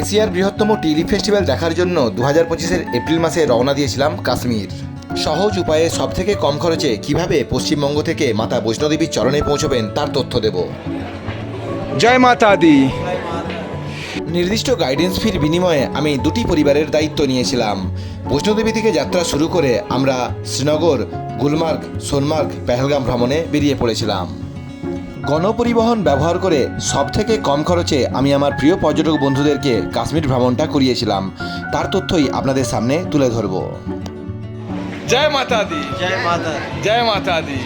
এশিয়ার বৃহত্তম টিলি ফেস্টিভ্যাল দেখার জন্য দু হাজার পঁচিশের এপ্রিল মাসে রওনা দিয়েছিলাম কাশ্মীর। সহজ উপায়ে সবথেকে কম খরচে কীভাবে পশ্চিমবঙ্গ থেকে মাতা বৈষ্ণোদেবীর চরণে পৌঁছবেন তার তথ্য দেব। জয় মাতা দি। নির্দিষ্ট গাইডেন্স ফির বিনিময়ে আমি দুটি পরিবারের দায়িত্ব নিয়েছিলাম। বৈষ্ণোদেবী থেকে যাত্রা শুরু করে আমরা শ্রীনগর গুলমার্গ সোনমার্গ পেহেলগাম ভ্রমণে বেরিয়ে পড়েছিলাম। গণপরিবহন ব্যবহার করে সব থেকে কম খরচে আমি আমার প্রিয় পর্যটক বন্ধুদেরকে কাশ্মীর ভ্রমণটা করিয়েছিলাম। তার তথ্যই আপনাদের সামনে তুলে ধরব। জয় মাতা দি জয় মাতা জয় মাতা দি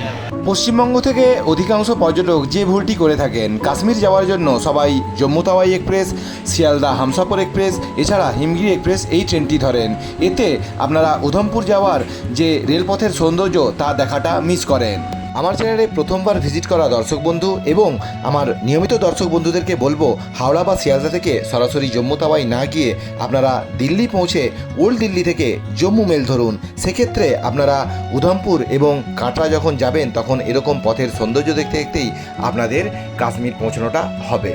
পশ্চিমবঙ্গ থেকে অধিকাংশ পর্যটক যে ভুলটি করে থাকেন কাশ্মীর যাওয়ার জন্য সবাই জম্মু তাওয়াই এক্সপ্রেস শিয়ালদা হামসাফর এক্সপ্রেস এছাড়া হিমগিরি এক্সপ্রেস এই ট্রেনটি ধরেন। এতে আপনারা উধমপুর যাওয়ার যে রেলপথের সৌন্দর্য তা দেখাটা মিস করেন। আমার চ্যানেলে প্রথমবার ভিজিট করা দর্শক বন্ধু এবং আমার নিয়মিত দর্শক বন্ধুদেরকে বলব, হাওড়া বা শিয়ালদা থেকে সরাসরি জম্মু তাওয়াই না গিয়ে আপনারা দিল্লি পৌঁছে ওল্ড দিল্লি থেকে জম্মু মেল ধরুন। সেক্ষেত্রে আপনারা উধমপুর এবং কাটরা যখন যাবেন, তখন এরকম পথের সৌন্দর্য দেখতে দেখতেই আপনাদের কাশ্মীর পৌঁছানোটা হবে।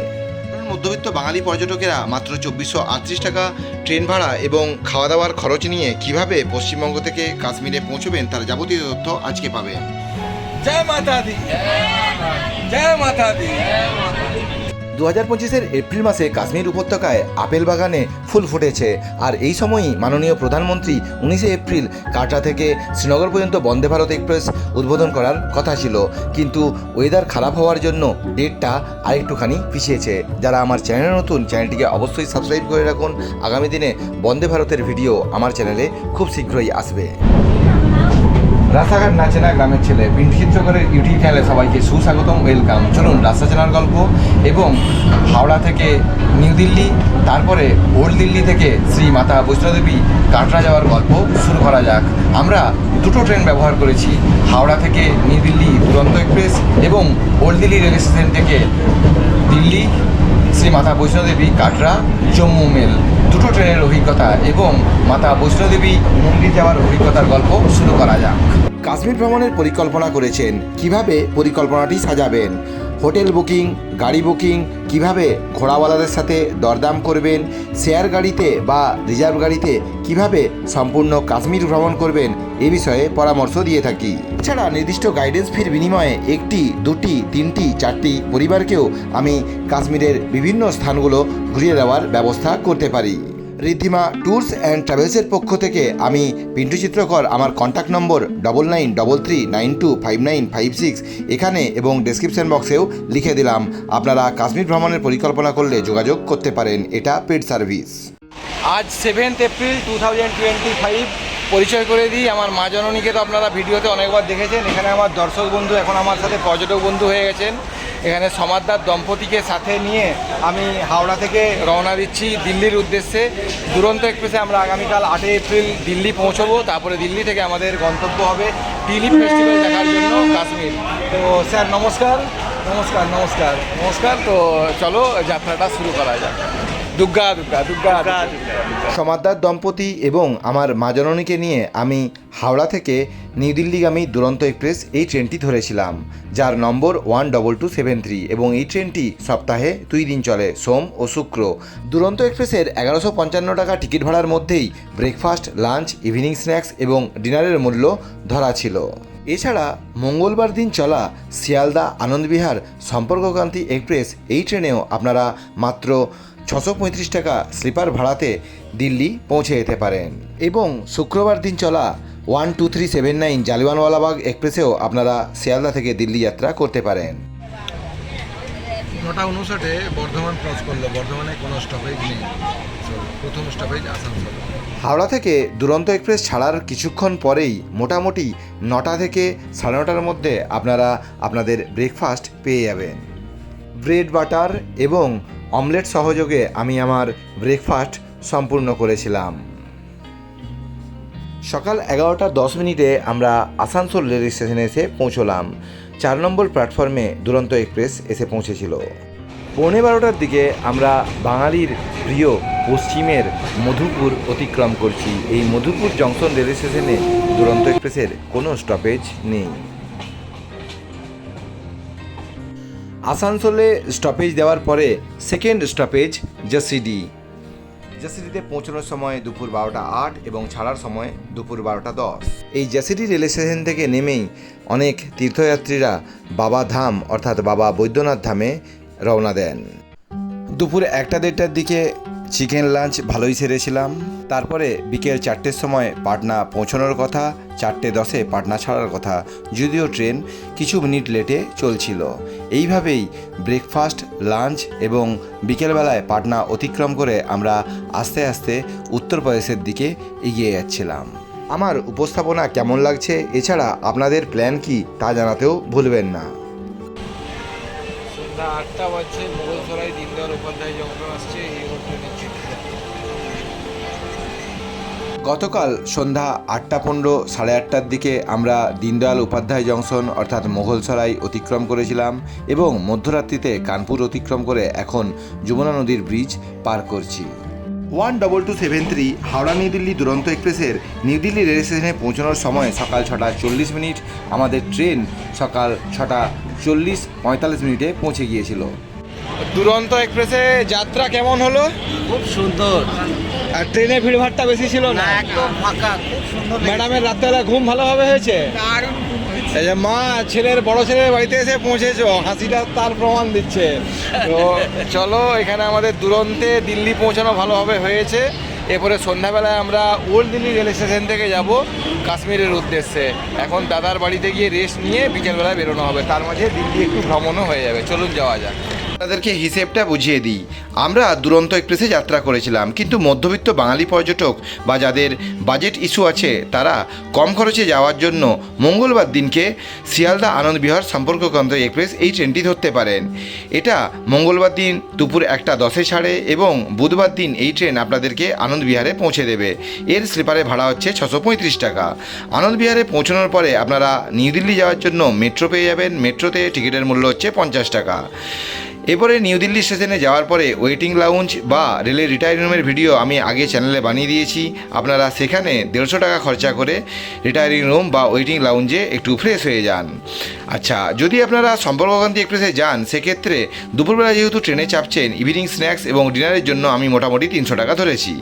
মধ্যবিত্ত বাঙালি পর্যটকেরা মাত্র চব্বিশশো আটত্রিশ টাকা ট্রেন ভাড়া এবং খাওয়া দাওয়ার খরচ নিয়ে কীভাবে পশ্চিমবঙ্গ থেকে কাশ্মীরে পৌঁছবেন, তার যাবতীয় তথ্য আজকে পাবেন। জয় মাতা দি দু হাজার পঁচিশের এপ্রিল মাসে কাশ্মীর উপত্যকায় আপেল বাগানে ফুল ফুটেছে। আর এই সময়ই মাননীয় প্রধানমন্ত্রী উনিশে এপ্রিল কাটরা থেকে শ্রীনগর পর্যন্ত বন্দে ভারত এক্সপ্রেস উদ্বোধন করার কথা ছিল। কিন্তু ওয়েদার খারাপ হওয়ার জন্য ডেটটা আরেকটুখানি পিছিয়েছে। যারা আমার চ্যানেলে নতুন, চ্যানেলটিকে অবশ্যই সাবস্ক্রাইব করে রাখুন। আগামী দিনে বন্দে ভারতের ভিডিও আমার চ্যানেলে খুব শীঘ্রই আসবে। রাস্তাঘাট নাচেনা গ্রামের ছেলে পিন্টু চিত্রকরের ইউটিউব চ্যানেলে সবাইকে সুস্বাগতম ওয়েলকাম চলুন রাস্তা চেনার গল্প এবং হাওড়া থেকে নিউ দিল্লি, তারপরে ওল্ড দিল্লি থেকে শ্রী মাতা বৈষ্ণোদেবী কাটরা যাওয়ার গল্প শুরু করা যাক। আমরা দুটো ট্রেন ব্যবহার করেছি, হাওড়া থেকে নিউ দিল্লি দুরন্ত এক্সপ্রেস এবং ওল্ড দিল্লি রেল স্টেশন থেকে দিল্লি, শ্রী মাতা বৈষ্ণোদেবী কাটরা, জম্মু মেল। দুটো ট্রেনের অভিজ্ঞতা এবং মাতা বৈষ্ণোদেবী মন্দির যাওয়ার অভিজ্ঞতার গল্প শুরু করা যাক। কাশ্মীর ভ্রমণের পরিকল্পনা করেছেন। কীভাবে পরিকল্পনাটি সাজাবেন? হোটেল বুকিং, গাড়ি বুকিং, কীভাবে ঘোড়াওয়ালাদের সাথে দরদাম করবেন? শেয়ার গাড়িতে বা রিজার্ভ গাড়িতে কীভাবে সম্পূর্ণ কাশ্মীর ভ্রমণ করবেন? এ বিষয়ে পরামর্শ দিয়ে থাকি। এছাড়া নির্দিষ্ট গাইডেন্স ফির বিনিময়ে একটি, দুটি, তিনটি, চারটি পরিবারকেও আমি কাশ্মীরের বিভিন্ন স্থানগুলো ঘুরিয়ে দেওয়ার ব্যবস্থা করতে পারি। রিদ্ধিমা ট্যুরস অ্যান্ড ট্রাভেলসের পক্ষ থেকে আমি পিন্টু চিত্রকর, আমার contact number double nine double three nine two five nine five six এখানে এবং ডেসক্রিপশন বক্সেও লিখে দিলাম। আপনারা কাশ্মীর ভ্রমণের পরিকল্পনা করলে যোগাযোগ করতে পারেন। এটা পেড সার্ভিস আজ seventh April two thousand twenty five পরিচয় করে দিই, আমার মা জননীকে তো আপনারা ভিডিওতে অনেকবার দেখেছেন। এখানে আমার দর্শক বন্ধু, এখন আমার সাথে পর্যটক বন্ধু হয়ে গেছেন। এখানে সমাদদার দম্পতিকে সাথে নিয়ে আমি হাওড়া থেকে রওনা দিচ্ছি দিল্লির উদ্দেশ্যে। দুরন্ত এক্সপ্রেসে আমরা আগামীকাল আটই এপ্রিল দিল্লি পৌঁছবো, তারপরে দিল্লি থেকে আমাদের গন্তব্য হবে টিলিপ ফেস্টিভ্যাল দেখার জন্য কাশ্মীর। তো স্যার, নমস্কার। নমস্কার নমস্কার। নমস্কার, তো চলো যাত্রাটা শুরু করা যাক। দুর্গা দুর্গা দুর্গা দুর্গা দম্পতি এবং আমার মাজননীকে নিয়ে আমি হাওড়া থেকে নিউ দিল্লিগামী দুরন্ত এক্সপ্রেস এই ট্রেনটি ধরেছিলাম যার নম্বর one double two seven three এবং এই ট্রেনটি সপ্তাহে দুই দিন চলে সোম ও শুক্র। দুরন্ত এক্সপ্রেসের এগারোশো পঞ্চান্ন টাকা টিকিট ভাড়ার মধ্যেই ব্রেকফাস্ট লাঞ্চ ইভিনিং স্ন্যাক্স এবং ডিনারের মূল্য ধরা ছিল। এছাড়া মঙ্গলবার দিন চলা শিয়ালদা আনন্দবিহার সম্পর্কক্রান্তি এক্সপ্রেস এই ট্রেনেও আপনারা মাত্র ছশো পঁয়ত্রিশ টাকা স্লিপার ভাড়াতে দিল্লি পৌঁছে যেতে পারেন। এবং শুক্রবার দিন চলা one two three seven nine Jallianwalabagh এক্সপ্রেসেও আপনারা শিয়ালদা থেকে দিল্লি যাত্রা করতে পারেন। নটা উনষাটে বর্ধমান ক্রস করল। বর্ধমানে কোনো স্টপেজ নেই। প্রথম স্টপেজ আসানসোল। হাওড়া থেকে দুরন্ত এক্সপ্রেস ছাড়ার কিছুক্ষণ পরেই মোটামুটি নটা থেকে সাড়ে নটার মধ্যে আপনারা আপনাদের ব্রেকফাস্ট পেয়ে যাবেন। ব্রেড বাটার এবং অমলেট সহযোগে আমি আমার ব্রেকফাস্ট সম্পূর্ণ করেছিলাম। সকাল এগারোটা দশ মিনিটে আমরা আসানসোল রেল স্টেশনে এসে পৌঁছলাম। চার নম্বর প্ল্যাটফর্মে দুরন্ত এক্সপ্রেস এসে পৌঁছেছিল। পৌনে বারোটার দিকে আমরা বাঙালির প্রিয় পশ্চিমের মধুপুর অতিক্রম করছি। এই মধুপুর জংশন রেল স্টেশনে দুরন্ত এক্সপ্রেসের কোনো স্টপেজ নেই। আসানসোলে স্টপেজ দেওয়ার পরে সেকেন্ড স্টপেজ জাসিডি জাসিডিতে পৌঁছানোর সময় দুপুর বারোটা আট এবং ছাড়ার সময় দুপুর বারোটা দশ। এই জসিডি রেল স্টেশন থেকে নেমেই অনেক তীর্থযাত্রীরা বাবা ধাম অর্থাৎ বাবা বৈদ্যনাথ ধামে রওনা দেন। দুপুর একটা দেড়টার দিকে চিকেন লাঞ্চ ভালোই সেরেছিলাম। তারপরে বিকেল চারটের সময় পাটনা পৌঁছানোর কথা, চারটে দশে পাটনা ছাড়ার কথা, যদিও ট্রেন কিছু মিনিট লেটে চলছিল। এইভাবেই ব্রেকফাস্ট লাঞ্চ এবং বিকেলবেলায় পাটনা অতিক্রম করে আমরা আস্তে আস্তে উত্তরপ্রদেশের দিকে এগিয়ে যাচ্ছিলাম। আমার উপস্থাপনা কেমন লাগছে? এছাড়া আপনাদের প্ল্যান কি তা জানাতেও ভুলবেন না। আটটা বাজছে মোগলসরাই দীনদয়াল উপাধ্যায় জংশন আসছে গতকাল সন্ধ্যা আটটা পনেরো, সাড়ে আটটার দিকে আমরা দীনদয়াল উপাধ্যায় জংশন, অর্থাৎ মোগলসরাই অতিক্রম করেছিলাম এবং মধ্যরাত্রিতে কানপুর অতিক্রম করে এখন যমুনা নদীর ব্রিজ পার করছি। One double two seven three, Howrah new Delhi Duronto এক্সপ্রেসের নিউ দিল্লি রেল স্টেশনে পৌঁছানোর সময় সকাল ছটা চল্লিশ মিনিট, আমাদের ট্রেন সকাল ছটা চল্লিশ পঁয়তাল্লিশ মিনিটে পৌঁছে গিয়েছিল। দুরন্ত এক্সপ্রেসে যাত্রা কেমন হলো? খুব সুন্দর। আর ট্রেনে ভিড়ভাড়টা বেশি ছিল না? একদম ফাঁকা খুব সুন্দর ম্যাডামের রাত্রেবেলা ঘুম ভালোভাবে হয়েছে? এই যে মা ছেলের বড় ছেলের বাড়িতে এসে পৌঁছেছো হাসিটা তার প্রমাণ দিচ্ছে। তো চলো এখানে আমাদের দুরন্তে দিল্লি পৌঁছানো ভালোভাবে হয়েছে। এরপরে সন্ধ্যাবেলায় আমরা ওল্ড দিল্লি রেল স্টেশন থেকে যাব কাশ্মীরের উদ্দেশ্যে। এখন দাদার বাড়িতে গিয়ে রেস্ট নিয়ে বিকেলবেলায় বেরোনো হবে। তার মাঝে দিল্লি একটু ভ্রমণও হয়ে যাবে। চলুন যাওয়া যাক। আপনাদেরকে হিসেবটা বুঝিয়ে দিই। আমরা দুরন্ত এক্সপ্রেসে যাত্রা করেছিলাম, কিন্তু মধ্যবিত্ত বাঙালি পর্যটক বা যাদের বাজেট ইস্যু আছে, তারা কম খরচে যাওয়ার জন্য মঙ্গলবার দিনকে শিয়ালদা আনন্দ বিহার সম্পর্কক্রান্ত এক্সপ্রেস এই ট্রেনটি ধরতে পারেন। এটা মঙ্গলবার দিন দুপুর একটা দশে ছাড়ে এবং বুধবার দিন এই ট্রেন আপনাদেরকে আনন্দ বিহারে পৌঁছে দেবে। এর স্লিপারে ভাড়া হচ্ছে ছশো পঁয়ত্রিশ টাকা। আনন্দ বিহারে পৌঁছানোর পরে আপনারা নিউ দিল্লি যাওয়ার জন্য মেট্রো পেয়ে যাবেন। মেট্রোতে টিকিটের মূল্য হচ্ছে পঞ্চাশ টাকা। এরপরে নিউ দিল্লি স্টেশনে যাওয়ার পরে ওয়েটিং লাউঞ্জ বা রেলের রিটায়ার রুমের ভিডিও আমি আগে চ্যানেলে বানিয়ে দিয়েছি। আপনারা সেখানে দেড়শো টাকা খরচা করে রিটায়ারিং রুম বা ওয়েটিং লাউঞ্জে একটু ফ্রেশ হয়ে যান। আচ্ছা যদি আপনারা সম্পর্ককান্তি এক্সপ্রেসে যান, সেক্ষেত্রে দুপুরবেলা যেহেতু ট্রেনে চাপছেন ইভিনিং স্ন্যাক্স এবং ডিনারের জন্য আমি মোটামুটি তিনশো টাকা ধরেছি।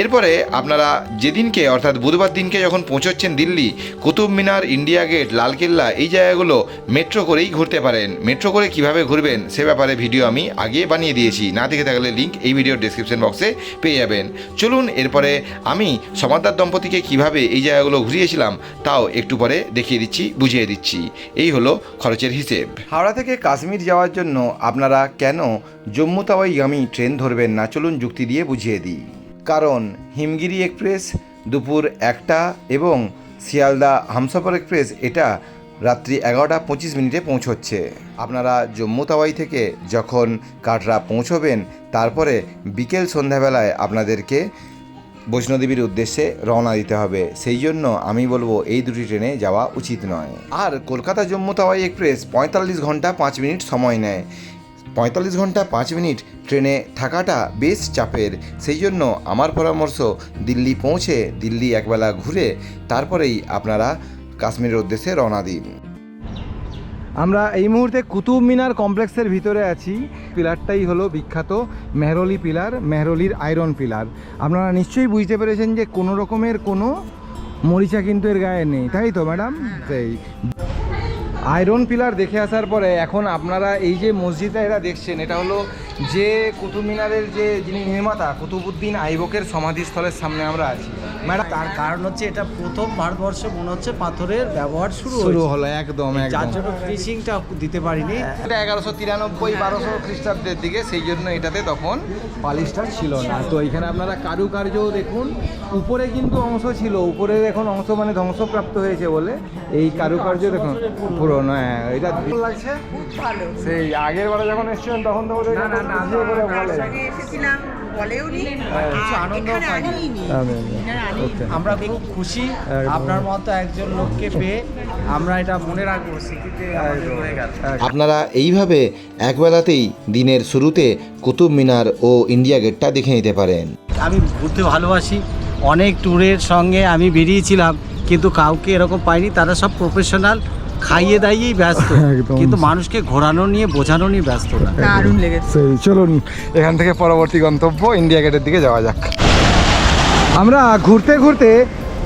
এরপরে আপনারা যেদিনকে, অর্থাৎ বুধবার দিনকে যখন পৌঁছচ্ছেন দিল্লি, কুতুব মিনার, ইন্ডিয়া গেট, লালকেল্লা এই জায়গাগুলো মেট্রো করেই ঘুরতে পারেন। মেট্রো করে কীভাবে ঘুরবেন, সে ব্যাপারে ভিডিও আমি আগে বানিয়ে দিয়েছি। না দেখে থাকলে লিঙ্ক এই ভিডিওর ডেসক্রিপশন বক্সে পেয়ে যাবেন। চলুন, এরপরে আমি সমাদার দম্পতিকে কীভাবে এই জায়গাগুলো ঘুরিয়েছিলাম, তাও একটু পরে দেখিয়ে দিচ্ছি, বুঝিয়ে দিচ্ছি। এই হলো খরচের হিসেব। হাওড়া থেকে কাশ্মীর যাওয়ার জন্য আপনারা কেন জম্মু তাওয়াই আমি ট্রেন ধরবেন না? চলুন যুক্তি দিয়ে বুঝিয়ে দিই। কারণ হিমগিরি এক্সপ্রেস, দুপুর একটা এবং শিয়ালদা হামসফর এক্সপ্রেস, এটা রাত্রি এগারোটা পঁচিশ মিনিটে পৌঁছচ্ছে। আপনারা জম্মু তাওয়াই থেকে যখন কাটরা পৌঁছবেন, তারপরে বিকেল সন্ধ্যাবেলায় আপনাদেরকে বৈষ্ণোদেবীর উদ্দেশ্যে রওনা দিতে হবে। সেই জন্য আমি বলব, এই দুটি ট্রেনে যাওয়া উচিত নয়। আর কলকাতা জম্মু তাওয়াই এক্সপ্রেস পঁয়তাল্লিশ ঘণ্টা পাঁচ মিনিট সময় নেয়। পঁয়তাল্লিশ ঘণ্টা পাঁচ মিনিট ট্রেনে থাকাটা বেশ চাপের। সেই জন্য আমার পরামর্শ, দিল্লি পৌঁছে দিল্লি একবেলা ঘুরে, তারপরেই আপনারা কাশ্মীরের উদ্দেশ্যে রওনা দিন। আমরা এই মুহূর্তে কুতুব মিনার কমপ্লেক্সের ভিতরে আছি। পিলারটাই হলো বিখ্যাত মেহরলি পিলার, মেহরলির আয়রন পিলার। আপনারা নিশ্চয়ই বুঝতে পেরেছেন যে কোনো রকমের কোনো মরিচা কিন্তু এর গায়ে নেই। তাই তো, ম্যাডাম? সেই আয়রন পিলার দেখে আসার পরে এখন আপনারা এই যে মসজিদটা এরা দেখছেন, এটা হলো যে কুতুব মিনারের যে যিনি নির্মাতা কুতুবুদ্দিন আইবকের সমাধিস্থলের সামনে আমরা আছি। ম্যাডাম তার কারণ হচ্ছে এটা প্রথম ভারতবর্ষে মনে হচ্ছে পাথরের ব্যবহার শুরু শুরু হলো একদম যার জন্য ফিনিশিংটা দিতে পারিনি। এটা এগারোশো তিরানব্বই বারোশো খ্রিস্টাব্দের দিকে সেই জন্য এটাতে তখন পালিশটা ছিল না। তো এখানে আপনারা কারুকার্যও দেখুন উপরে কিন্তু অংশ ছিল উপরের এখন অংশ মানে ধ্বংসপ্রাপ্ত হয়েছে বলে। এই কারুকার্য দেখুন পুরোনো হ্যাঁ এটা ভালো লাগছে। সেই আগের বারে যখন এসেছিলেন তখন তো এসেছিলাম এখানে আনিনি। Okay. আমরা খুব খুশি আপনার মতো একজন লোককে পেয়ে আমরা এটা মনে রাখব আপনারা এইভাবে একবেলাতেই দিনের শুরুতে কুতুব মিনার ও ইন্ডিয়া গেটটা দেখে নিতে পারেন। আমি ঘুরতে ভালোবাসি অনেক ট্যুরের সঙ্গে আমি বেরিয়েছিলাম কিন্তু কাউকে এরকম পাইনি তারা সব প্রফেশনাল খাইয়ে দাইয়েই ব্যস্ত। কিন্তু মানুষকে ঘোরানো নিয়ে বোঝানো নিয়ে ব্যস্ত না। দারুণ লেগেছে। চলুন এখান থেকে পরবর্তী গন্তব্য ইন্ডিয়া গেটের দিকে যাওয়া যাক। আমরা ঘুরতে ঘুরতে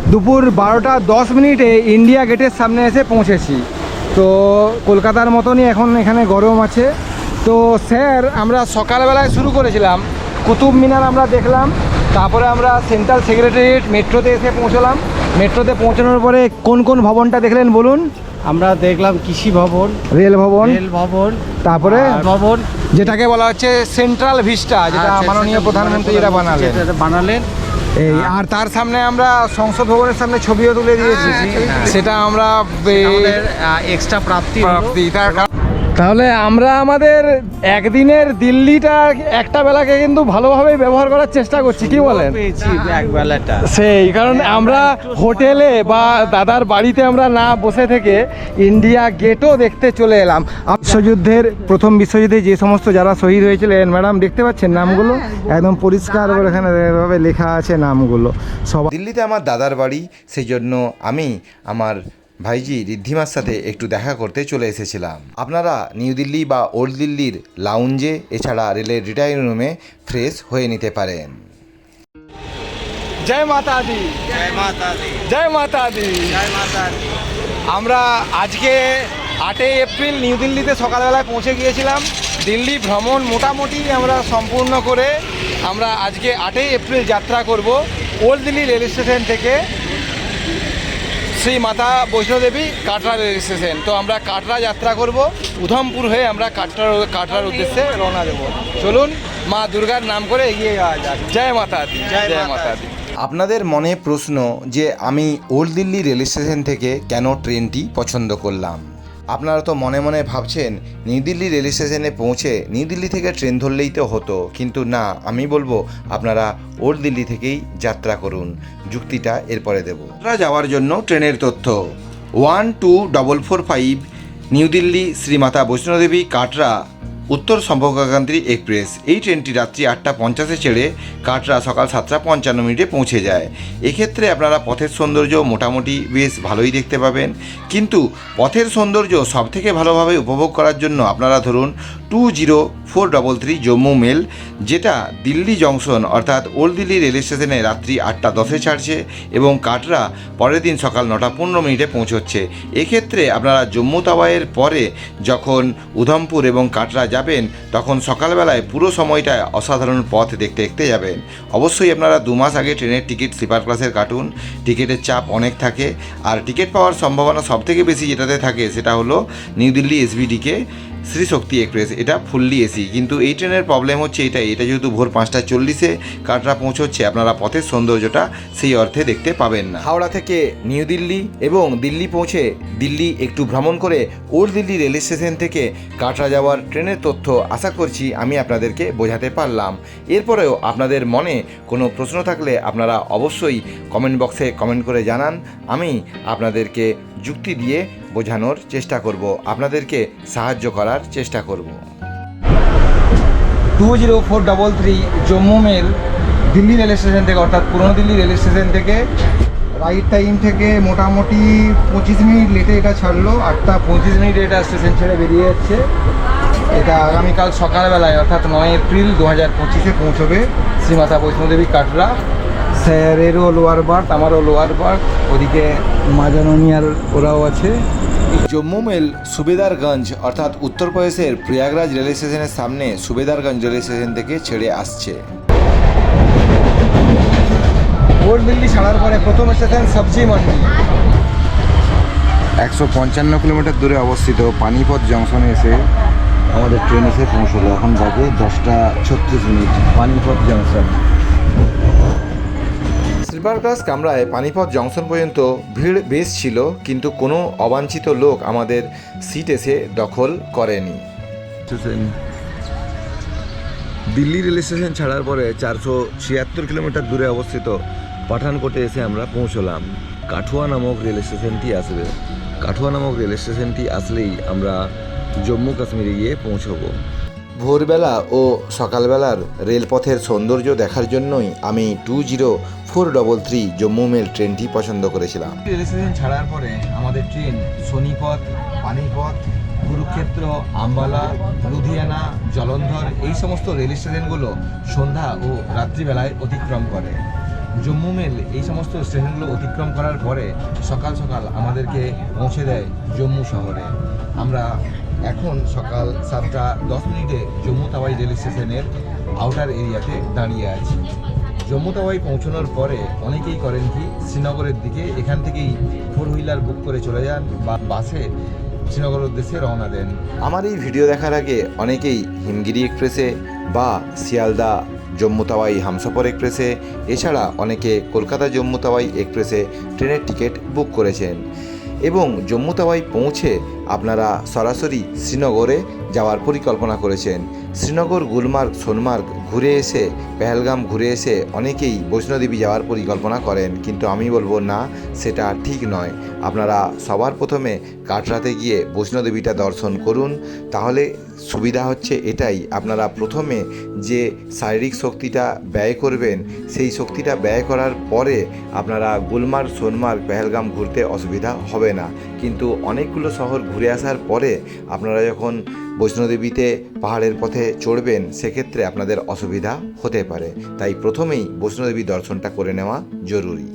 দুপুর বারোটা দশ মিনিটে ইন্ডিয়া গেটের সামনে এসে পৌঁছেছি। তো কলকাতার মতনই এখন এখানে গরম আছে। তো স্যার আমরা সকালবেলায় শুরু করেছিলাম। কুতুব মিনার আমরা দেখলাম। তারপরে আমরা সেন্ট্রাল সেক্রেটারিয়েট মেট্রোতে এসে পৌঁছলাম। মেট্রোতে পৌঁছানোর পরে কোন কোন ভবনটা দেখলেন বলুন? আমরা দেখলাম কৃষি ভবন রেল ভবন রেল ভবন তারপরে ভবন। যেটাকে বলা হচ্ছে সেন্ট্রাল ভিস্টা যেটা আচ্ছা, মাননীয় প্রধানমন্ত্রী যেটা বানালেন। যেটা বানালেন। এই আর তার সামনে আমরা সংসদ ভবনের সামনে ছবিও তুলে দিয়েছি। সেটা আমরা এক্সট্রা প্রাপ্তি প্রাপ্তি তার কারণ- তাহলে আমরা আমাদের একদিনের দিল্লিটা একটা বেলাকে কিন্তু ভালোভাবে ব্যবহার করার চেষ্টা করছি কি বলেন? এক বেলাটা। সেই কারণ আমরা হোটেলে বা দাদার বাড়িতে আমরা না বসে থেকে ইন্ডিয়া গেটও দেখতে চলে এলাম। বিশ্বযুদ্ধের প্রথম বিশ্বযুদ্ধে যে সমস্ত যারা শহীদ হয়েছিলেন ম্যাডাম দেখতে পাচ্ছেন নামগুলো? একদম পরিষ্কার করে এখানে এভাবে লেখা আছে নামগুলো। সব দিল্লিতে আমার দাদার বাড়ি সেই জন্য আমি আমার ভাইজি ঋদ্ধিমার সাথে একটু দেখা করতে চলে এসেছিলাম। আপনারা নিউ দিল্লি বা ওল্ড দিল্লির লাউঞ্জে এছাড়া রেলের রিটায়ারিং রুমে ফ্রেশ হয়ে নিতে পারেন। জয় মাতা দি জয় মাতা দি জয় মাতা দি জয় মাতা দি আমরা আজকে আটই এপ্রিল নিউ দিল্লিতে সকালবেলায় পৌঁছে গিয়েছিলাম। দিল্লি ভ্রমণ মোটামুটি আমরা সম্পূর্ণ করে আমরা আজকে আটই এপ্রিল যাত্রা করব ওল্ড দিল্লি রেল স্টেশন থেকে। শ্রী মাতা বৈষ্ণোদেবী কাটরা রেল স্টেশন। তো আমরা কাটরা যাত্রা করব। উধমপুর হয়ে আমরা কাটরার কাটরার উদ্দেশ্যে রওনা দেব। চলুন মা দুর্গার নাম করে এগিয়ে যাওয়া যাক। জয় মাতা দি জয় জয় মাতা মাতা দি আপনাদের মনে প্রশ্ন যে আমি ওল্ড দিল্লি রেল স্টেশন থেকে কেন ট্রেনটি পছন্দ করলাম? আপনারা তো মনে মনে ভাবছেন নিউদিল্লি রেল স্টেশনে পৌঁছে নিউদিল্লি থেকে ট্রেন ধরলেই তো হতো। কিন্তু না, আমি বলব আপনারা ওল্ড দিল্লি থেকেই যাত্রা করুন। যুক্তিটা এরপরে দেব। যাওয়ার জন্য ট্রেনের তথ্য। One two double four five new Delhi, Shri Mata Vaishno Devi, Katra. উত্তর সম্পর্ককান্ত্রী এক্সপ্রেস। এই ট্রেনটি রাত্রি আটটা পঞ্চাশে ছেড়ে কাটরা সকাল সাতটা পঞ্চান্ন মিনিটে পৌঁছে যায়। এক্ষেত্রে আপনারা পথের সৌন্দর্য মোটামুটি বেশ ভালোই দেখতে পাবেন। কিন্তু পথের সৌন্দর্য সবথেকে ভালোভাবে উপভোগ করার জন্য আপনারা ধরুন two zero four double three Jammu mail, যেটা দিল্লি জংশন অর্থাৎ ওল্ড দিল্লি রেল স্টেশনে রাত্রি আটটা দশে ছাড়ছে এবং কাটরা পরের দিন সকাল নটা পনেরো মিনিটে পৌঁছচ্ছে। এক্ষেত্রে আপনারা জম্মু তাওয়াইয়ের পরে যখন উধমপুর এবং কাটরা যাবেন, তখন সকালবেলায় পুরো সময়টায় অসাধারণ পথ দেখতে দেখতে যাবেন। অবশ্যই আপনারা দু মাস আগে ট্রেনের টিকিট স্লিপার ক্লাসের কাটুন। টিকিটের চাপ অনেক থাকে। আর টিকিট পাওয়ার সম্ভাবনা সবথেকে বেশি যেটাতে থাকে সেটা হলো নিউ দিল্লি এসবিডিকে। শ্রী শক্তি এক্সপ্রেস এটা ফুললি এসি কিন্তু এই ট্রেনের প্রবলেম হচ্ছে এটাই, এটা যেহেতু ভোর পাঁচটা চল্লিশে কাটরা পৌঁছচ্ছে, আপনারা পথের সৌন্দর্যটা সেই অর্থে দেখতে পাবেন না। হাওড়া থেকে নিউ দিল্লি এবং দিল্লি পৌঁছে দিল্লি একটু ভ্রমণ করে ওল্ড দিল্লি রেল স্টেশন থেকে কাটরা যাওয়ার ট্রেনের তথ্য আশা করছি আমি আপনাদেরকে বোঝাতে পারলাম। এরপরেও আপনাদের মনে কোনো প্রশ্ন থাকলে আপনারা অবশ্যই কমেন্ট বক্সে কমেন্ট করে জানান। আমি আপনাদেরকে যুক্তি দিয়ে বোঝানোর চেষ্টা করব। আপনাদেরকে সাহায্য করার চেষ্টা করব। Two zero four double three Jammu mail, Delhi rail station থেকে, অর্থাৎ পুরনো দিল্লি রেল স্টেশন থেকে রাইট টাইম থেকে মোটামুটি পঁচিশ মিনিট লেটে এটা ছাড়লো, আটটা পঁচিশ মিনিটে এটা স্টেশন ছেড়ে বেরিয়ে যাচ্ছে। এটা আগামীকাল সকালবেলায়, অর্থাৎ নয় এপ্রিল দু হাজার পঁচিশে পৌঁছবে শ্রীমাতা বৈষ্ণোদেবী কাটরা। স্যারেরও লোয়ার বার্থ আমারও লোয়ার বার্থ ওদিকে মাজাননি আর ওরাও আছে। জম্মু মেল সুবেদারগঞ্জ অর্থাৎ উত্তরপ্রদেশের প্রয়াগরাজ রেল স্টেশনের সামনে সুবেদারগঞ্জ রেল স্টেশন থেকে ছেড়ে আসছে। ওল্ড দিল্লি ছাড়ার পরে প্রথম স্টেশন সবজি মন্ডি একশো পঞ্চান্ন কিলোমিটার দূরে অবস্থিত পানিপথ জংশনে এসে আমাদের ট্রেন এসে পৌঁছলো। এখন বাজে দশটা ছত্রিশ মিনিট। পানিপথ জংশন। ক্লাস কামরায় পানিপথ জংশন পর্যন্ত ভিড় বেশ ছিল কিন্তু কোনো অবাঞ্ছিত লোক আমাদের সিট এসে দখল করেনি। দিল্লি রেল স্টেশন ছাড়ার পরে চারশো ছিয়াত্তর কিলোমিটার দূরে অবস্থিত পাঠানকোটে এসে আমরা পৌঁছলাম। কাঠুয়া নামক রেল স্টেশনটি আসবে। কাঠুয়া নামক রেল স্টেশনটি আসলেই আমরা জম্মু কাশ্মীরে গিয়ে পৌঁছবো। ভোরবেলা ও সকালবেলার রেলপথের সৌন্দর্য দেখার জন্যই আমি two zero four double three Jammu mail ট্রেনটি পছন্দ করেছিলাম। রেল স্টেশন ছাড়ার পরে আমাদের ট্রেন সোনিপথ পানিপথ কুরুক্ষেত্র আম্বালা লুধিয়ানা জলন্ধর এই সমস্ত রেল স্টেশনগুলো সন্ধ্যা ও রাত্রিবেলায় অতিক্রম করে। জম্মু মেল এই সমস্ত স্টেশনগুলো অতিক্রম করার পরে সকাল সকাল আমাদেরকে পৌঁছে দেয় জম্মু শহরে। আমরা এখন সকাল সাতটা দশ মিনিটে জম্মু তাওয়াই রেল স্টেশনের আউটার এরিয়াতে দাঁড়িয়ে আছি। জম্মু তাওয়াই পৌঁছানোর পরে অনেকেই করেন কি, শ্রীনগরের দিকে এখান থেকেই ফোর হুইলার বুক করে চলে যান বা বাসে শ্রীনগর উদ্দেশ্যে রওনা দেন। আমার এই ভিডিও দেখার আগে অনেকেই হিমগিরি এক্সপ্রেসে বা শিয়ালদা জম্মু তাওয়াই হামসফর এক্সপ্রেসে, এছাড়া অনেকে কলকাতা জম্মু তাওয়াই এক্সপ্রেসে ট্রেনের টিকিট বুক করেছেন। এবং জম্মু তাওয়াই পৌঁছে আপনারা সরাসরি শ্রীনগরে যাওয়ার পরিকল্পনা করেছেন। শ্রীনগর গুলমার্গ, সোনমার্গ ঘুরে এসে, পেহেলগাম ঘুরে এসে অনেকেই বৈষ্ণোদেবী যাওয়ার পরিকল্পনা করেন। কিন্তু আমি বলব, না, সেটা ঠিক নয়। আপনারা সবার প্রথমে কাটরাতে গিয়ে বৈষ্ণোদেবীটা দর্শন করুন। তাহলে সুবিধা হচ্ছে এটাই, আপনারা প্রথমে যে শারীরিক শক্তিটা ব্যয় করবেন, সেই শক্তিটা ব্যয় করার পরে আপনারা গুলমার্গ, সোনমার্গ, পেহেলগাম ঘুরতে অসুবিধা হবে না। কিন্তু অনেকগুলো শহর ঘুরে আসার পরে আপনারা যখন বৈষ্ণোদেবীতে পাহাড়ের পথে চড়বেন, সেক্ষেত্রে আপনাদের অসুবিধা হতে পারে। তাই প্রথমেই বৈষ্ণোদেবী দর্শনটা করে নেওয়া জরুরি।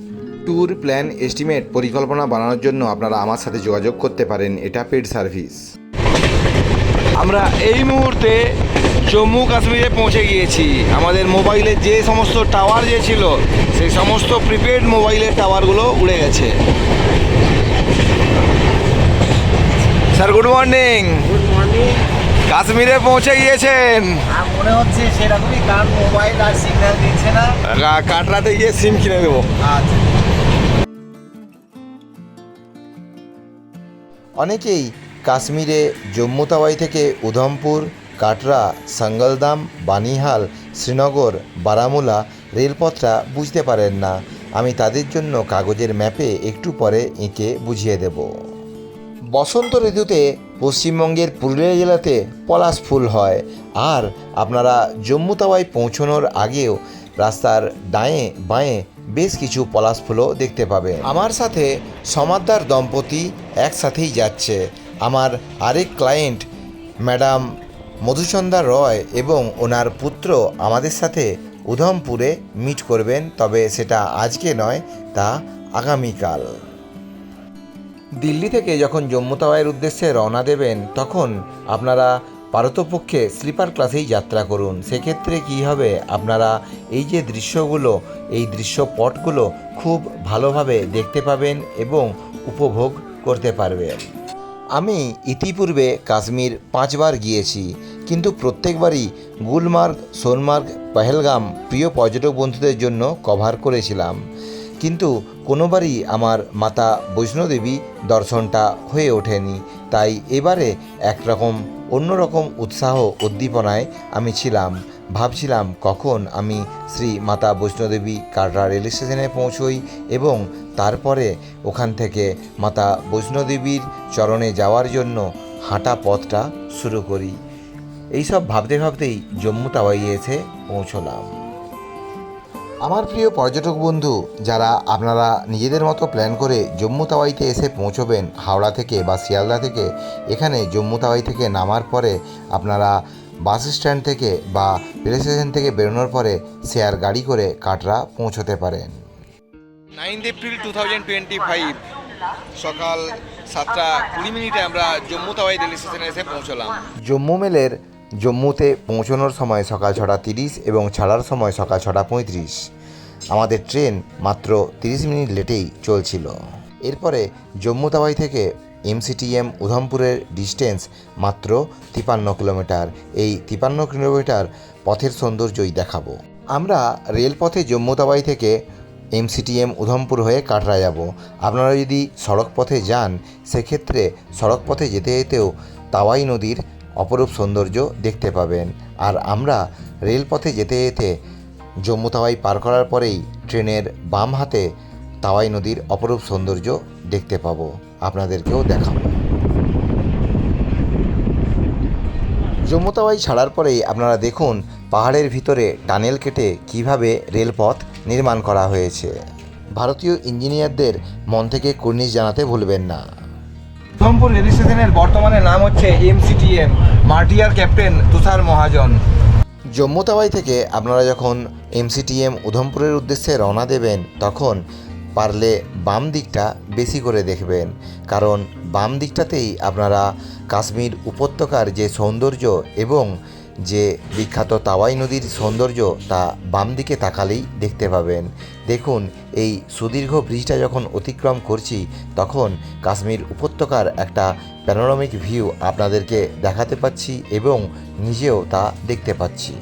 ট্যুর প্ল্যান এস্টিমেট পরিকল্পনা বানানোর জন্য আপনারা আমার সাথে যোগাযোগ করতে পারেন। এটা পেড সার্ভিস। আমরা এই মুহূর্তে জম্মু কাশ্মীরে পৌঁছে গিয়েছি। আমাদের মোবাইলে যে সমস্ত টাওয়ার যে ছিল সেই সমস্ত প্রিপেড মোবাইলের টাওয়ারগুলো উড়ে গেছে। Sir good morning. Good morning. কাশ্মীরে পৌঁছে গিয়েছেন। আর মনে হচ্ছে সেরকমই কারণ মোবাইল আর সিগন্যাল দিচ্ছে না। কাটরাতে গিয়ে সিম কিনে দেবো। আচ্ছা। অনেকেই কাশ্মীরে জম্মু তাওয়াই থেকে উধমপুর কাটরা সাঙ্গলদাম বানিহাল শ্রীনগর বারামুলা রেলপথটা বুঝতে পারেন না। আমি তাদের জন্য কাগজের ম্যাপে একটু পরে এঁকে বুঝিয়ে দেব। বসন্ত ঋতুতে পশ্চিমবঙ্গের পুরুলিয়া জেলাতে পলাশ ফুল হয়। আর আপনারা জম্মু তাওয়াই পৌঁছানোর আগেও রাস্তার ডায়ে বাঁয়ে বেশ কিছু পলাশ ফুলও দেখতে পাবে আমার সাথে সমাদদার দম্পতি একসাথেই যাচ্ছে। আমার আরেক ক্লায়েন্ট, ম্যাডাম মধুচন্দা রয় এবং ওনার পুত্র আমাদের সাথে উধমপুরে মিট করবেন, তবে সেটা আজকে নয়, তা আগামীকাল। দিল্লি থেকে যখন জম্মু তাওয়াইয়ের উদ্দেশ্যে রওনা দেবেন, তখন আপনারা পারতপক্ষে স্লিপার ক্লাসেই যাত্রা করুন। সেক্ষেত্রে কি হবে? আপনারা এই যে দৃশ্যগুলো, এই দৃশ্যপটগুলো খুব ভালোভাবে দেখতে পাবেন এবং উপভোগ করতে পারবেন। আমি ইতিপূর্বে কাশ্মীর পাঁচবার গিয়েছি, কিন্তু প্রত্যেকবারই গুলমার্গ, সোনমার্গ, পহেলগাম প্রিয় পর্যটক বন্ধুদের জন্য কভার করেছিলাম। কিন্তু কোনোবারই আমার মাতা বৈষ্ণোদেবী দর্শনটা হয়ে ওঠেনি। তাই এবারে একরকম, অন্যরকম উৎসাহ উদ্দীপনায় আমি ছিলাম। ভাবছিলাম কখন আমি শ্রী মাতা বৈষ্ণোদেবী কাটরা রেল স্টেশনে পৌঁছই এবং তারপরে ওখান থেকে মাতা বৈষ্ণোদেবীর চরণে যাওয়ার জন্য হাঁটা পথটা শুরু করি। এইসব ভাবতে ভাবতেই জম্মু তাওয়াইয়ে এসে পৌঁছলাম। আমার প্রিয় পর্যটক বন্ধু যারা আপনারা নিজেদের মতো প্ল্যান করে জম্মু তাওয়াইতে এসে পৌঁছবেন হাওড়া থেকে বা শিয়ালদা থেকে এখানে জম্মু তাওয়াই থেকে নামার পরে আপনারা বাস স্ট্যান্ড থেকে বা রেল স্টেশন থেকে বেরোনোর পরে শেয়ার গাড়ি করে কাটরা পৌঁছতে পারেন। Ninth April two thousand twenty five সকাল সাতটা কুড়ি মিনিটে আমরা জম্মু তাওয়াই রেল স্টেশনে এসে পৌঁছলাম। জম্মু মেলের জম্মুতে পৌঁছানোর সময় সকাল ছটা তিরিশ এবং ছাড়ার সময় সকাল ছটা পঁয়ত্রিশ। আমাদের ট্রেন মাত্র তিরিশ মিনিট লেটেই চলছিল। এরপরে জম্মু তাওয়াই থেকে এমসিটিএম উধমপুরের ডিস্টেন্স মাত্র তিপান্ন কিলোমিটার। এই তিপান্ন কিলোমিটার পথের সৌন্দর্যই দেখাবো। আমরা রেলপথে জম্মু তাওয়াই থেকে এমসিটিএম উধমপুর হয়ে কাটরা যাব। আপনারা যদি সড়ক পথে যান, সেক্ষেত্রে সড়ক পথে যেতে যেতেও তাওয়াই নদীর অপরূপ সৌন্দর্য দেখতে পাবেন। আর আমরা রেলপথে যেতে যেতে জম্মু তাওয়াই পার করার পরেই ট্রেনের বাম হাতে তাওয়াই নদীর অপরূপ সৌন্দর্য দেখতে পাবো। আপনাদেরকেও দেখাবো। জম্মুতাওয়াই ছাড়ার পরেই আপনারা দেখুন পাহাড়ের ভিতরে টানেল কেটে কীভাবে রেলপথ নির্মাণ করা হয়েছে। ভারতীয় ইঞ্জিনিয়ারদের মন থেকে কুর্নিশ জানাতে ভুলবেন না। উধমপুর রেল স্টেশনের বর্তমানে নাম হচ্ছে MCTM. Martyr captain Tushar Mahajan. Jammu Tawi থেকে আপনারা যখন এমসিটিএম উধমপুরের উদ্দেশ্যে রওনা দেবেন, তখন পারলে বাম দিকটা বেশি করে দেখবেন। কারণ বাম দিকটাতেই আপনারা কাশ্মীর উপত্যকার যে সৌন্দর্য এবং যে বিখ্যাত তাওয়াই নদীর সৌন্দর্য তা বাম দিকে তাকালেই দেখতে পাবেন। দেখুন, এই সুদীর্ঘ ব্রিজটা যখন অতিক্রম করছি, তখন কাশ্মীর উপত্যকার একটা প্যানোরামিক ভিউ আপনাদেরকে দেখাতে পাচ্ছি এবং নিজেও তা দেখতে পাচ্ছি।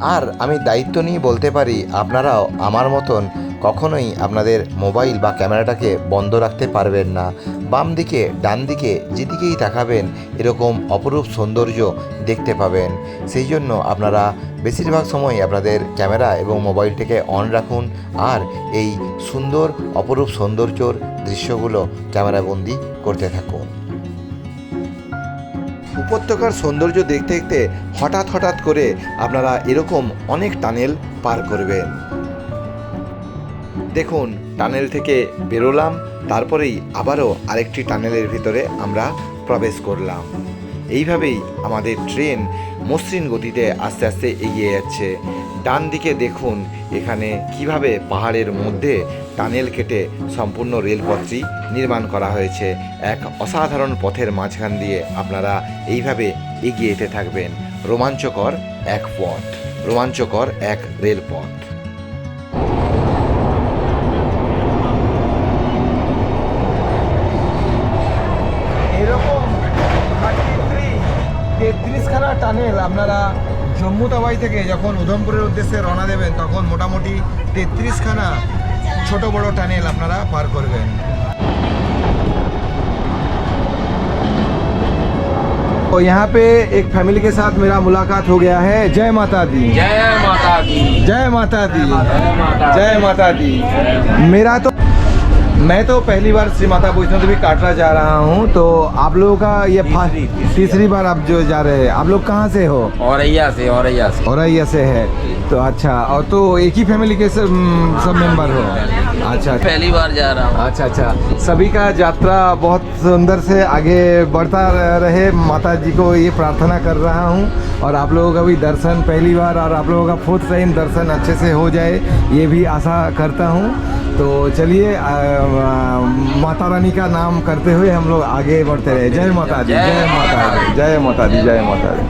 আর আমি দায়িত্ব নিয়ে বলতে পারি, আপনারাও আমার মতন কখনোই আপনাদের মোবাইল বা ক্যামেরাটাকে বন্ধ রাখতে পারবেন না। বাম দিকে, ডান দিকে যেদিকেই তাকাবেন, এরকম অপরূপ সৌন্দর্য দেখতে পাবেন। সেই জন্য আপনারা বেশিরভাগ সময় আপনাদের ক্যামেরা এবং মোবাইলটাকে অন রাখুন আর এই সুন্দর, অপরূপ সৌন্দর্যর দৃশ্যগুলো ক্যামেরাবন্দি করতে থাকুন। উপত্যকার সৌন্দর্য দেখতে দেখতে হঠাৎ হঠাৎ করে আপনারা এরকম অনেক টানেল পার করবেন। দেখুন, টানেল থেকে বেরোলাম, তারপরেই আবারও আরেকটি টানেলের ভিতরে আমরা প্রবেশ করলাম। এইভাবেই আমাদের ট্রেন মসৃণ গতিতে আস্তে আস্তে এগিয়ে যাচ্ছে। ডান দিকে দেখুন, এখানে কীভাবে পাহাড়ের মধ্যে টানেল কেটে সম্পূর্ণ রেলপথটি নির্মাণ করা হয়েছে। এক অসাধারণ পথের মাঝখান দিয়ে আপনারা এইভাবে এগিয়ে যেতে থাকবেন। রোমাঞ্চকর এক পথ, রোমাঞ্চকর এক রেলপথ। আপনারা জম্মু তাওয়াই থেকে যখন উধমপুরের উদ্দেশ্যে রওনা দেবেন তখন মোটামুটি তেত্রিশখানা ছোট বড় টানেল আপনারা পার করবেন तो यहाँ पे एक फैमिली के साथ मेरा मुलाकात हो गया है जय माता दी জয় মাতা দি जय माता दी जय माता दी मेरा तो मैं तो पहली बार श्री माता वैष्णो देवी काटरा जा रहा हूँ तो आप लोगों का ये तीसरी बार आप जो जा रहे हैं आप लोग कहाँ से हो? औरैया से औरैया से। औरैया से है तो अच्छा और तो एक ही फैमिली के सब, सब मेंबर हो? अच्छा अच्छा। पहली बार जा रहा हूँ। अच्छा अच्छा। सभी का यात्रा बहुत सुंदर से आगे बढ़ता रहे माता जी को ये प्रार्थना कर रहा हूँ। और आप लोगों का भी दर्शन पहली बार और आप लोगों का फोर्थ टाइम दर्शन अच्छे से हो जाए ये भी आशा करता हूँ। तो चलिए माता रानी का नाम करते हुए हम लोग आगे बढ़ते रहे। जय माता दी जय माता दी जय माता दी जय माता दी।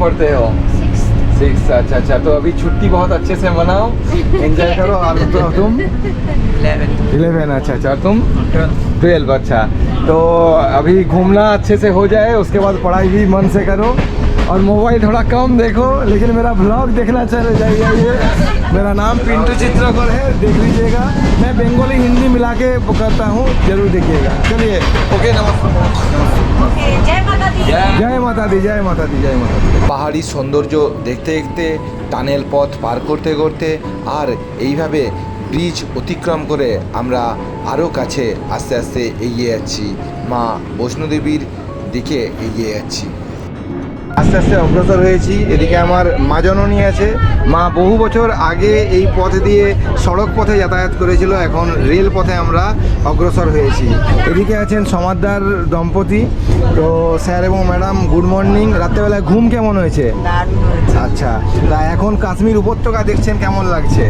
पढ़ते हो। सिक्स अच्छा अच्छा तो अभी छुट्टी बहुत अच्छे से मनाओ। एंजॉय करो। और तो तुम? इलेवन अच्छा अच्छा और तुम? ट्वेल्व अच्छा तो अभी घूमना अच्छे से हो जाए उसके बाद पढ़ाई भी मन से करो। और मोबाइल थोड़ा कम देखो लेकिन मेरा ब्लॉग देखना चले जाइए मेरा नाम पिंटू चित्रकर है देख लीजिएगा। मैं बंगाली हिंदी मिला के करता हूँ ज़रूर देखिएगा। चलिए। ओके नमस्कार। जय माता दी মাতা মাতা পাহাড়ি সৌন্দর্য দেখতে দেখতে, টানেল পথ পার করতে করতে, আর এইভাবে ব্রিজ অতিক্রম করে আমরা আরও কাছে আস্তে আস্তে এগিয়ে যাচ্ছি। মা বৈষ্ণোদেবীর দিকে এগিয়ে যাচ্ছি। আস্তে আস্তে অগ্রসর হয়েছি। এদিকে আমার মা জননী আছে। মা বহু বছর আগে এই পথ দিয়ে সড়ক পথে যাতায়াত করেছিল। এখন রেল পথে আমরা অগ্রসর হয়েছি। এদিকে আছেন সমাদদার দম্পতি। তো স্যার এবং ম্যাডাম গুড মর্নিং। রাত্রেবেলায় ঘুম কেমন হয়েছে? হয়েছে। আচ্ছা তা এখন কাশ্মীর উপত্যকা দেখছেন কেমন লাগছে?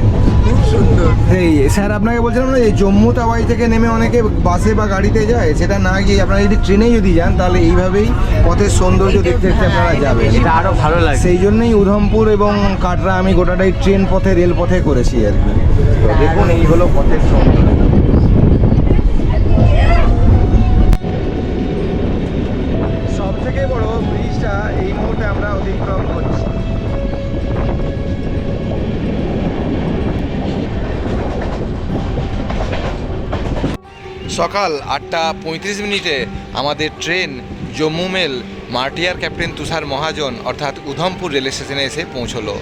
খুব সুন্দর। এই স্যার আপনাকে বলছিলাম না এই জম্মু তাওয়াই থেকে নেমে অনেকে বাসে বা গাড়িতে যায় সেটা না গিয়ে আপনারা যদি ট্রেনে যদি যান তাহলে এইভাবেই পথের সৌন্দর্য দেখতে দেখতে আপনারা যাবেন। এটা আরও ভালো লাগে সেই জন্যই উধমপুর এবং কাটরা আমি গোটাটাই ট্রেন পথে রেল পথে করেছি আর কি। দেখুন এই হলো পথের সৌন্দর্য। সকাল আটটা পঁয়ত্রিশ মিনিটে আমাদের train Jammu mail martyr captain Tushar Mahajan অর্থাৎ উধমপুর রেল স্টেশনে এসে পৌঁছলো।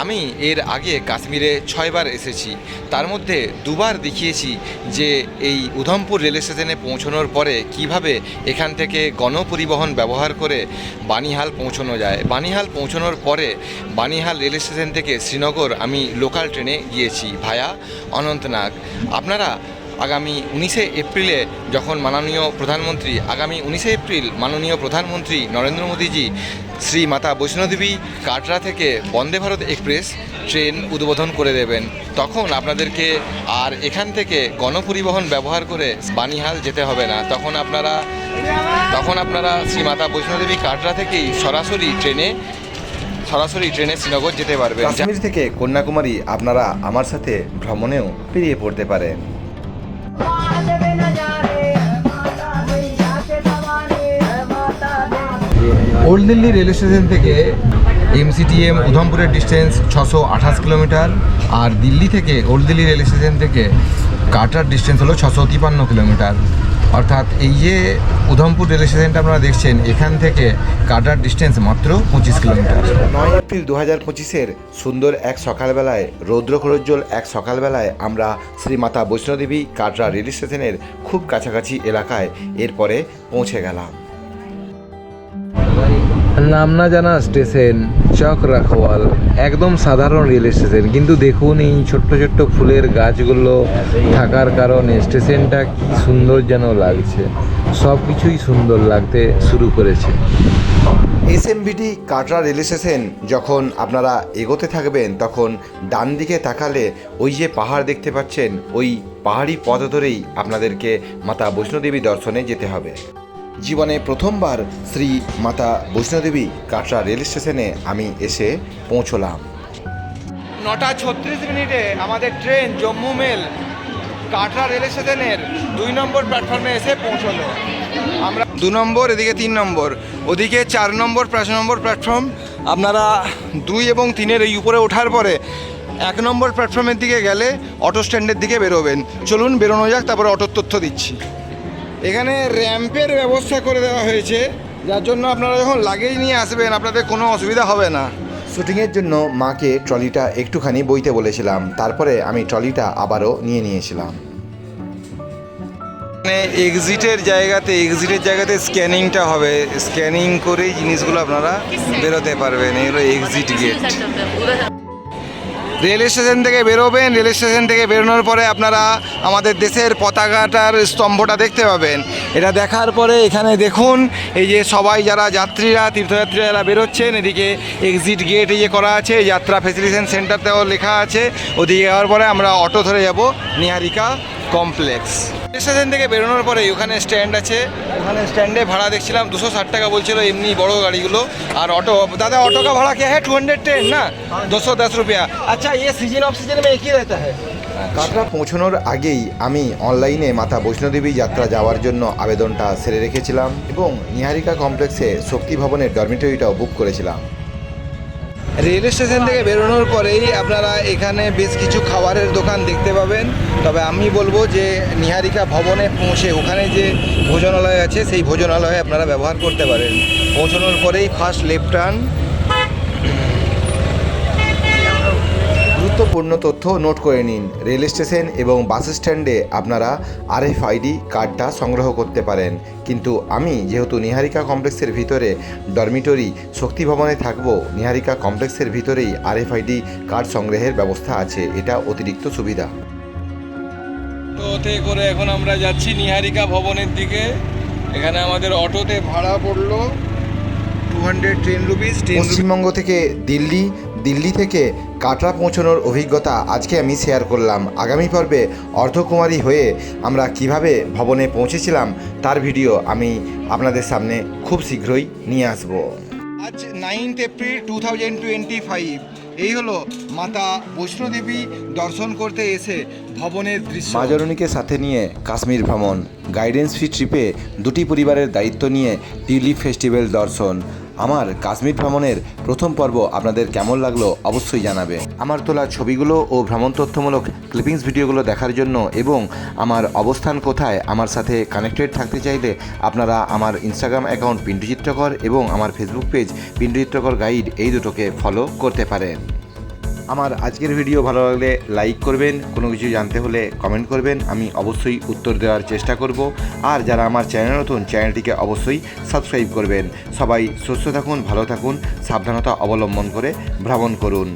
আমি এর আগে কাশ্মীরে ছয়বার এসেছি। তার মধ্যে দুবার দেখিয়েছি যে এই উধমপুর রেল স্টেশনে পৌঁছানোর পরে কীভাবে এখান থেকে গণপরিবহন ব্যবহার করে বানিহাল পৌঁছানো যায়। বানিহাল পৌঁছানোর পরে বানিহাল রেল স্টেশন থেকে শ্রীনগর আমি লোকাল ট্রেনে গিয়েছি ভায়া অনন্তনাগ। আপনারা আগামী উনিশে এপ্রিলে যখন মাননীয় প্রধানমন্ত্রী, আগামী উনিশে এপ্রিল মাননীয় প্রধানমন্ত্রী নরেন্দ্র মোদীজি শ্রী মাতা বৈষ্ণোদেবী কাটরা থেকে বন্দে ভারত এক্সপ্রেস ট্রেন উদ্বোধন করে দেবেন। তখন আপনাদেরকে আর এখান থেকে গণপরিবহন ব্যবহার করে বানিহাল যেতে হবে না। তখন আপনারা তখন আপনারা শ্রী মাতা বৈষ্ণোদেবী কাটরা থেকেই সরাসরি ট্রেনে সরাসরি ট্রেনে শ্রীনগর যেতে পারবেন। কাশ্মীর থেকে কন্যাকুমারী আপনারা আমার সাথে ভ্রমণেও পেরিয়ে পড়তে পারেন। ওল্ড দিল্লি রেল স্টেশন থেকে এমসিটিএম উধমপুরের ডিস্টেন্স ছশো আঠাশ কিলোমিটার আর দিল্লি থেকে ওল্ড দিল্লি রেল স্টেশন থেকে কাটার ডিস্টেন্স হলো ছশো তিপান্ন কিলোমিটার। অর্থাৎ এই যে উধমপুর রেল স্টেশনটা আপনারা দেখছেন, এখান থেকে কাটার ডিস্টেন্স মাত্র পঁচিশ কিলোমিটার। নয় এপ্রিল দু হাজার পঁচিশের সুন্দর এক সকালবেলায়, রৌদ্র রৌদ্রখরোজ্জ্বল এক সকালবেলায় আমরা শ্রীমাতা বৈষ্ণোদেবী কাটরা রেল স্টেশনের খুব কাছাকাছি এলাকায় এরপরে পৌঁছে গেলাম। নাম না জানা স্টেশন, চক রাখওয়াল, একদম সাধারণ রেল স্টেশন কিন্তু দেখুন এই ছোট্ট ছোট্ট ফুলের গাছগুলো থাকার কারণে স্টেশনটা কি সুন্দর যেন লাগছে। সব কিছুই সুন্দর লাগতে শুরু করেছে। S SMBT Katra rail station যখন আপনারা এগোতে থাকবেন, তখন ডান দিকে তাকালে ওই যে পাহাড় দেখতে পাচ্ছেন, ওই পাহাড়ি পথ ধরেই আপনাদেরকে মাতা বৈষ্ণোদেবী দর্শনে যেতে হবে। জীবনে প্রথমবার শ্রী মাতা বৈষ্ণোদেবী কাটরা রেল স্টেশনে আমি এসে পৌঁছলাম। নটা ছত্রিশ মিনিটে আমাদের train Jammu mail Katra rail স্টেশনের দুই নম্বর প্ল্যাটফর্মে এসে পৌঁছলো। আমরা দু নম্বর এদিকে তিন নম্বর ওদিকে চার নম্বর পাঁচ নম্বর প্ল্যাটফর্ম। আপনারা দুই এবং তিনের এই উপরে ওঠার পরে এক নম্বর প্ল্যাটফর্মের দিকে গেলে অটো স্ট্যান্ডের দিকে বেরোবেন। চলুন বেরোনো যাক তারপরে অটোর তথ্য দিচ্ছি। এখানে র্যাম্পের ব্যবস্থা করে দেওয়া হয়েছে যার জন্য আপনারা যখন লাগেজ নিয়ে আসবেন আপনাদের কোনো অসুবিধা হবে না। শুটিংয়ের জন্য মাকে ট্রলিটা একটুখানি বইতে বলেছিলাম তারপরে আমি ট্রলিটা আবারও নিয়ে নিয়েছিলাম। মানে এক্সিটের জায়গাতে এক্সিটের জায়গাতে স্ক্যানিংটা হবে। স্ক্যানিং করেই জিনিসগুলো আপনারা বেরোতে পারবেন এগুলো এক্সিট গেট রেল স্টেশন থেকে বেরোবেন, রেল স্টেশন থেকে বেরোনোর পরে আপনারা আমাদের দেশের পতাকাটার স্তম্ভটা দেখতে পাবেন। এটা দেখার পরে এখানে দেখুন, এই যে সবাই যারা যাত্রীরা, তীর্থযাত্রীরা যারা বেরোচ্ছেন, এদিকে এক্সিট গেট এই যে করা আছে, যাত্রা ফেসিলিটেশন সেন্টারতেও লেখা আছে। ওদিকে যাওয়ার পরে আমরা অটো ধরে যাব, নিহারিকা। কমপ্লেক্স স্টেশন থেকে বেরোনোর পরে ওখানে স্ট্যান্ড আছে ওখানে স্ট্যান্ডে ভাড়া দেখছিলাম দুশো ষাট টাকা বলছিল এমনি বড় গাড়িগুলো আর অটো দাদা ऑटो का भाड़ा क्या है टू हंड्रेड टेन ना दो सौ दस रुपया अच्छा ये सीजन ऑफ सीजन में एक ही रहता है কাটরা পৌঁছানোর আগেই আমি অনলাইনে মাতা বৈষ্ণোদেবী যাত্রা যাওয়ার জন্য আবেদনটা সেরে রেখেছিলাম এবং নিহারিকা কমপ্লেক্সে শক্তি ভবনের ডরমিটরিটাও বুক করেছিলাম রেল স্টেশন থেকে বেরোনোর পরেই আপনারা এখানে বেশ কিছু খাবারের দোকান দেখতে পাবেন। তবে আমি বলব যে নিহারিকা ভবনে পৌঁছে ওখানে যে ভোজনালয় আছে, সেই ভোজনালয়ে আপনারা ব্যবহার করতে পারেন। পৌঁছানোর পরেই ফার্স্ট লেফট টার্ন গুরুত্বপূর্ণ তথ্য নোট করে নিন। রেল স্টেশন এবং বাস স্ট্যান্ডে আপনারা আরএফআইডি কার্ডটা সংগ্রহ করতে পারেন। কিন্তু আমি যেহেতু নিহারিকা কমপ্লেক্সের ভিতরে ডরমিটরি শক্তি ভবনে থাকব নিহারিকা কমপ্লেক্সের ভিতরেই আরএফআইডি কার্ড সংগ্রহের ব্যবস্থা আছে। এটা অতিরিক্ত সুবিধা। অটোতে করে এখন আমরা যাচ্ছি নিহারিকা ভবনের দিকে। এখানে আমাদের অটোতে ভাড়া পড়ল two hundred ten rupees Paschimbanga থেকে দিল্লি দিল্লি থেকে কাটরা পৌঁছানোর অভিজ্ঞতা আজকে আমি শেয়ার করলাম। আগামী পর্বে অর্ধকুমারী হয়ে আমরা কীভাবে ভবনে পৌঁছেছিলাম তার ভিডিও আমি আপনাদের সামনে খুব শীঘ্রই নিয়ে আসব। আজ ninth April two thousand twenty five এই হলো মাতা বৈষ্ণোদেবী দর্শন করতে এসে ভবনের দৃশ্য। মা জননীকে সাথে নিয়ে কাশ্মীর ভ্রমণ গাইডেন্স ফি ট্রিপে দুটি পরিবারের দায়িত্ব নিয়ে টিউলিপ ফেস্টিভ্যাল দর্শন। আমার কাশ্মীর ভ্রমণের প্রথম পর্ব আপনাদের কেমন লাগল অবশ্যই জানাবে। আমার তোলা ছবিগুলো ও ভ্রমণ তথ্যমূলক ক্লিপিংস ভিডিওগুলো দেখার জন্য এবং আমার অবস্থান কোথায়, আমার সাথে কানেক্টেড থাকতে চাইলে আপনারা আমার ইনস্টাগ্রাম অ্যাকাউন্ট পিন্টু চিত্রকর এবং আমার ফেসবুক পেজ পিন্টু চিত্রকর গাইড এই দুটোকে ফলো করতে পারেন। আমার আজকের ভিডিও ভালো লাগলে লাইক করবেন, কোনো কিছু জানতে হলে কমেন্ট করবেন, আমি অবশ্যই উত্তর দেওয়ার চেষ্টা করব। আর যারা আমার চ্যানেল নতুন চ্যানেলটিকে অবশ্যই সাবস্ক্রাইব করবেন। সবাই সুস্থ থাকুন, ভালো থাকুন, সাবধানতা অবলম্বন করে ভ্রমণ করুন।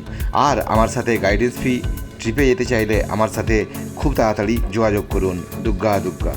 আর আমার সাথে গাইডেন্স ফি ট্রিপে যেতে চাইলে আমার সাথে খুব তাড়াতাড়ি যোগাযোগ করুন। দুর্গা দুর্গা